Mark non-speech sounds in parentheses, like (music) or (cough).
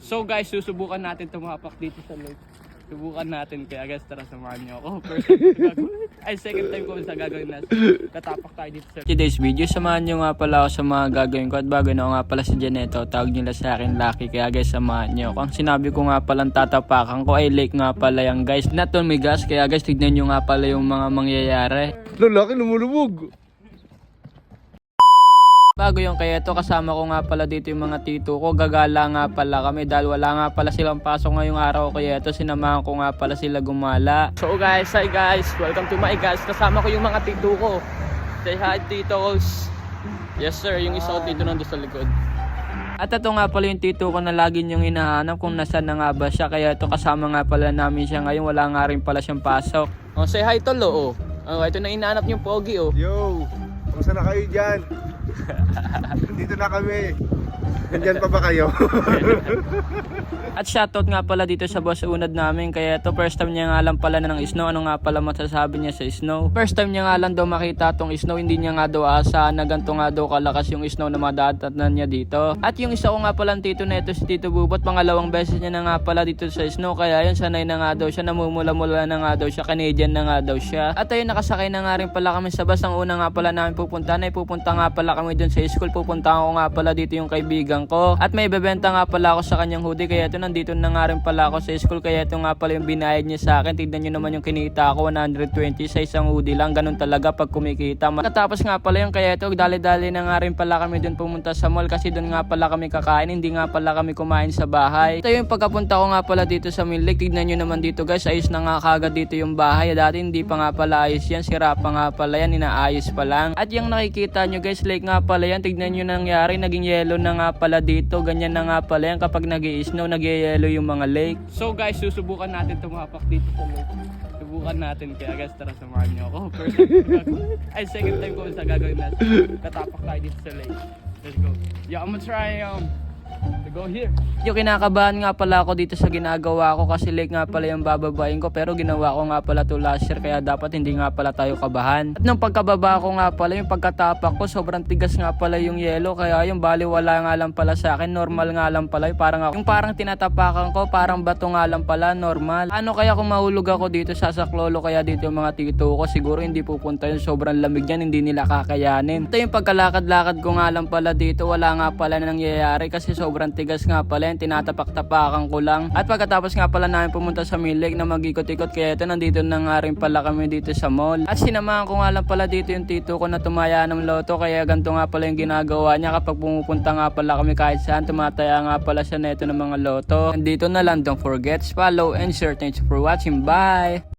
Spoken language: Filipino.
So guys, susubukan natin tumapak dito sa lake. Subukan natin kaya guys tara samahan niyo ako. (laughs) First. Ay second time ko sa gagawin na tatapak tayo dito sa Today's video, samahan nyo nga pala ako sa mga gagawin ko at bago na ako nga pala si Janeto, tawag nyo lang sa akin Lucky kaya guys samahan nyo. Kung sinabi ko nga palang tatapakan ko ay lake nga pala yan guys. Not on my gas kaya guys tignan nyo nga pala yung mga mangyayari. Lalaki lumulubog. Bago yung kaya ito, kasama ko nga pala dito yung mga tito ko. Gagala nga pala kami dahil wala nga pala silang pasok ngayong araw. Kaya ito, sinamahan ko nga pala sila gumala. So guys, hi guys, welcome to my guys. Kasama ko yung mga tito ko. Say hi titos. Yes sir, yung isa ko tito nandun sa likod. At ito nga pala yung tito ko na lagi niyong hinahanap kung nasaan na nga ba siya. Kaya ito kasama nga pala namin siya ngayon. Wala nga rin pala siyang pasok. Oh, say hi tolo oh. Oh, ito na inaanap yung pogi oh. Yo, kumusta na kayo dyan? (laughs) Dito na kami. Nandyan pa ba kayo? (laughs) At shoutout nga pala dito sa boss unad namin kaya ito first time niya nga lang pala na ng snow. Ano nga pala masasabi niya sa snow? First time niya nga lang daw makita tong snow. Hindi niya nga daw asa na ganito nga daw kalakas yung snow na madadatan niya dito. At yung isa ko nga pala tito na ito si Tito Bubot. Pangalawang beses niya na nga pala dito sa snow. Kaya yun sanay na nga daw siya. Namumula-mula na nga daw siya. Canadian na nga daw siya. At ayun nakasakay na nga rin pala kami sa bus. Ang una nga pala namin pupuntahan ay pupunta nga pala kami dun sa school. Pupunta ko nga pala dito yung kaibigan ko. At may bebenta nga pala ako sa kanyang hoodie. Kaya ito nandito na nga rin pala ako sa school. Kaya ito nga pala yung binayad niya sa akin. Tignan nyo naman yung kinita ko. 120 sa isang hoodie lang. Ganun talaga pag kumikita. Matapos nga pala yung kaya ito. Dali-dali na nga rin pala kami dun pumunta sa mall. Kasi dun nga pala kami kakain. Hindi nga pala kami kumain sa bahay. Ito yung pagkapunta ko nga pala dito sa Mill Lake. Tignan nyo naman dito guys. Ayos na nga kagad dito yung bahay. Dati hindi pa nga pala ayos yan. Sira pa nga pala yan. Inaayos pa lang. At yung nakikita nyo guys, lake nga pala yan. Tignan nyo nangyari. Naging yellow na nga pala dito. Ganyan na nga pala yan. Kapag nag snow nag-yellow yung mga lake. So guys, susubukan natin tumapak dito sa lake. Subukan natin kaya guys tara samahan niyo ako. (laughs) Ay second time ko sa gagawin na tatapak tayo dito sa lake. Let's go. Yeah, I'm gonna try um go here. Yung kinakabahan nga pala ako dito sa ginagawa ko kasi lake nga pala yung bababain ko pero ginawa ko nga pala to last year kaya dapat hindi nga pala tayo kabahan. At nung pagkababa ko nga pala yung pagkatapak ko sobrang tigas nga pala yung yelo kaya yung bali wala nga lang pala sa akin normal nga lang pala yung parang yung parang tinatapakan ko parang bato nga lang pala normal. Ano kaya kung mahulog ako dito sa saklolo kaya dito yung mga tito ko siguro hindi pupunta yung sobrang lamig yan hindi nila kakayanin. Ito yung pagkalakad-lakad ko nga lang pala dito wala nga pala nangyayari kasi sobrang tigas nga pala yan tinatapak-tapakan ko lang. At pagkatapos nga pala namin pumunta sa Lake na mag-ikot-ikot kaya ito nandito na nga rin pala kami dito sa mall. At sinamahan ko nga lang pala dito yung tito ko na tumaya ng loto kaya ganito nga pala yung ginagawa niya kapag pumupunta nga pala kami kahit saan tumataya nga pala siya neto ng mga loto. Nandito na lang don't forget follow and share. Thanks for watching. Bye!